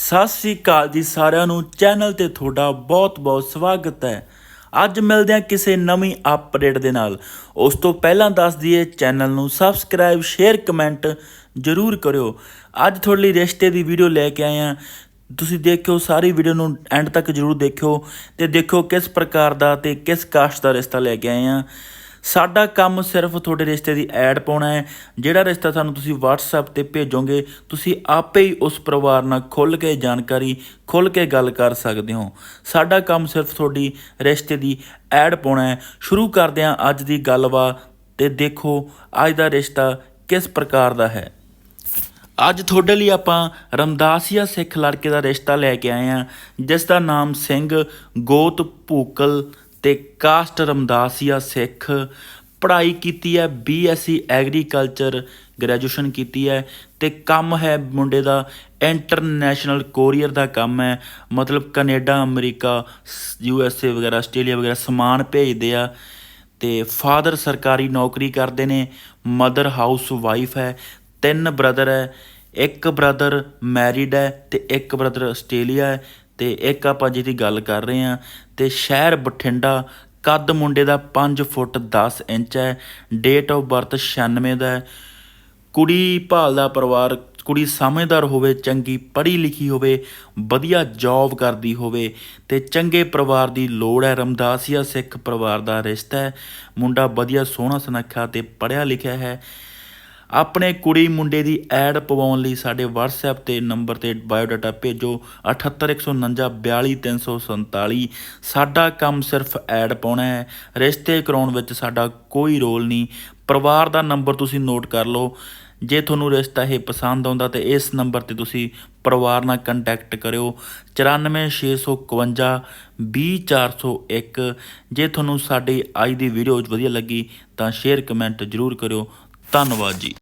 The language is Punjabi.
ਸਤਿ ਸ੍ਰੀ ਅਕਾਲ ਜੀ ਸਾਰਿਆਂ ਨੂੰ। ਚੈਨਲ ਤੇ ਤੁਹਾਡਾ ਬਹੁਤ-ਬਹੁਤ ਸਵਾਗਤ ਹੈ। ਅੱਜ ਮਿਲਦੇ ਹਾਂ ਕਿਸੇ ਨਵੀਂ ਅਪਡੇਟ ਦੇ ਨਾਲ। ਉਸ ਤੋਂ ਪਹਿਲਾਂ ਦੱਸ ਦਈਏ, ਚੈਨਲ ਨੂੰ ਸਬਸਕ੍ਰਾਈਬ ਸ਼ੇਅਰ ਕਮੈਂਟ ਜ਼ਰੂਰ ਕਰਿਓ। ਅੱਜ ਤੁਹਾਡੇ ਲਈ ਰਿਸ਼ਤੇ ਦੀ ਵੀਡੀਓ ਲੈ ਕੇ ਆਏ ਹਾਂ। ਤੁਸੀਂ ਦੇਖਿਓ, ਸਾਰੀ ਵੀਡੀਓ ਨੂੰ ਐਂਡ ਤੱਕ ਜ਼ਰੂਰ ਦੇਖਿਓ ਤੇ ਦੇਖਿਓ ਕਿਸ ਪ੍ਰਕਾਰ ਦਾ ਤੇ ਕਿਸ ਕਾਸਟ ਦਾ ਰਿਸ਼ਤਾ ਲੈ ਕੇ ਆਏ ਹਾਂ। ਸਾਡਾ ਕੰਮ ਸਿਰਫ ਤੁਹਾਡੇ ਰਿਸ਼ਤੇ ਦੀ ਐਡ ਪਾਉਣਾ ਹੈ। ਜਿਹੜਾ ਰਿਸ਼ਤਾ ਸਾਨੂੰ ਤੁਸੀਂ WhatsApp ਤੇ ਭੇਜੋਗੇ, ਤੁਸੀਂ ਆਪੇ ਹੀ ਉਸ ਪਰਿਵਾਰ ਨਾਲ ਖੁੱਲ ਕੇ ਜਾਣਕਾਰੀ ਖੁੱਲ ਕੇ ਗੱਲ ਕਰ ਸਕਦੇ ਹੋ। ਸਾਡਾ ਕੰਮ ਸਿਰਫ ਤੁਹਾਡੀ ਰਿਸ਼ਤੇ ਦੀ ਐਡ ਪਾਉਣਾ ਹੈ। ਸ਼ੁਰੂ ਕਰਦੇ ਹਾਂ ਅੱਜ ਦੀ ਗੱਲਬਾਤ ਤੇ ਦੇਖੋ ਅੱਜ ਦਾ ਰਿਸ਼ਤਾ ਕਿਸ ਪ੍ਰਕਾਰ ਦਾ ਹੈ। ਅੱਜ ਤੁਹਾਡੇ ਲਈ ਆਪਾਂ ਰਮਦਾਸੀਆ ਸਿੱਖ ਲੜਕੇ ਦਾ ਰਿਸ਼ਤਾ ਲੈ ਕੇ ਆਏ ਹਾਂ ਜਿਸ ਦਾ ਨਾਮ ਸਿੰਘ ਗੋਤ ਭੂਕਲ ਤੇ ਕਾਸਟ ਰਮਦਾਸੀਆ ਸਿੱਖ ਪੜ੍ਹਾਈ ਕੀਤੀ ਹੈ ਬੀਐਸਸੀ ਐਗਰੀਕਲਚਰ ਗ੍ਰੈਜੂਏਸ਼ਨ ਕੀਤੀ ਹੈ ਤੇ ਕੰਮ ਹੈ ਮੁੰਡੇ ਦਾ ਇੰਟਰਨੈਸ਼ਨਲ ਕੋਰੀਅਰ ਦਾ ਕੰਮ ਹੈ। ਮਤਲਬ Canada, America U S A ਵਗੈਰਾ, ਆਸਟ੍ਰੇਲੀਆ ਵਗੈਰਾ ਸਮਾਨ ਭੇਜਦੇ ਆ ਤੇ ਫਾਦਰ ਸਰਕਾਰੀ ਨੌਕਰੀ ਕਰਦੇ ਨੇ, ਮਦਰ ਹਾਊਸ ਵਾਈਫ ਹੈ, ਤਿੰਨ ਬ੍ਰਦਰ ਹੈ, ਇੱਕ ਬ੍ਰਦਰ ਮੈਰਿਡ ਹੈ ਤੇ ਇੱਕ ਬ੍ਰਦਰ ਆਸਟ੍ਰੇਲੀਆ ਹੈ। ਤੇ ਇੱਕ ਆਪਾਂ ਜਿਹਦੀ ਗੱਲ ਕਰ ਰਹੇ ਹਾਂ ਤੇ ਸ਼ਹਿਰ ਬਠਿੰਡਾ ਕੱਦ ਮੁੰਡੇ ਦਾ 5 ਫੁੱਟ 10 ਇੰਚ ਹੈ ਡੇਟ ਆਫ ਬਰਥ 96 ਦਾ ਹੈ। ਕੁੜੀ ਭਾਲਦਾ ਪਰਿਵਾਰ, ਕੁੜੀ ਸਮਝਦਾਰ ਹੋਵੇ, ਚੰਗੀ ਪੜ੍ਹੀ ਲਿਖੀ ਹੋਵੇ, ਵਧੀਆ ਜੌਬ ਕਰਦੀ ਹੋਵੇ ਤੇ ਚੰਗੇ ਪਰਿਵਾਰ ਦੀ ਲੋੜ ਹੈ। ਰਮਦਾਸੀਆ ਸਿੱਖ ਪਰਿਵਾਰ ਦਾ ਰਿਸ਼ਤਾ ਹੈ। ਮੁੰਡਾ ਵਧੀਆ ਸੋਹਣਾ ਸੁਨੱਖਾ ਤੇ ਪੜ੍ਹਿਆ ਲਿਖਿਆ ਹੈ। ਆਪਣੇ ਕੁੜੀ ਮੁੰਡੇ ਦੀ ਐਡ ਪਵਾਉਣ ਲਈ ਸਾਡੇ WhatsApp ਤੇ ਨੰਬਰ ਤੇ ਬਾਇਓਡਾਟਾ ਭੇਜੋ। 7819424347 ਸਾਡਾ ਕੰਮ ਸਿਰਫ ਐਡ ਪਾਉਣਾ ਹੈ। ਰਿਸ਼ਤੇ ਕਰਾਉਣ ਵਿੱਚ ਸਾਡਾ ਕੋਈ ਰੋਲ ਨਹੀਂ। ਪਰਿਵਾਰ ਦਾ ਨੰਬਰ ਤੁਸੀਂ ਨੋਟ ਕਰ ਲਓ। ਜੇ ਤੁਹਾਨੂੰ ਰਿਸ਼ਤਾ ਇਹ ਪਸੰਦ ਆਉਂਦਾ ਤੇ ਇਸ ਨੰਬਰ ਤੇ ਤੁਸੀਂ ਪਰਿਵਾਰ ਨਾਲ ਕੰਟੈਕਟ ਕਰਿਓ। 94651 20401 ਜੇ ਤੁਹਾਨੂੰ ਸਾਡੀ ਅੱਜ ਦੀ ਵੀਡੀਓ ਵਧੀਆ ਲੱਗੀ ਤਾਂ ਸ਼ੇਅਰ ਕਮੈਂਟ ਜ਼ਰੂਰ ਕਰਿਓ। ਧੰਨਵਾਦ ਜੀ।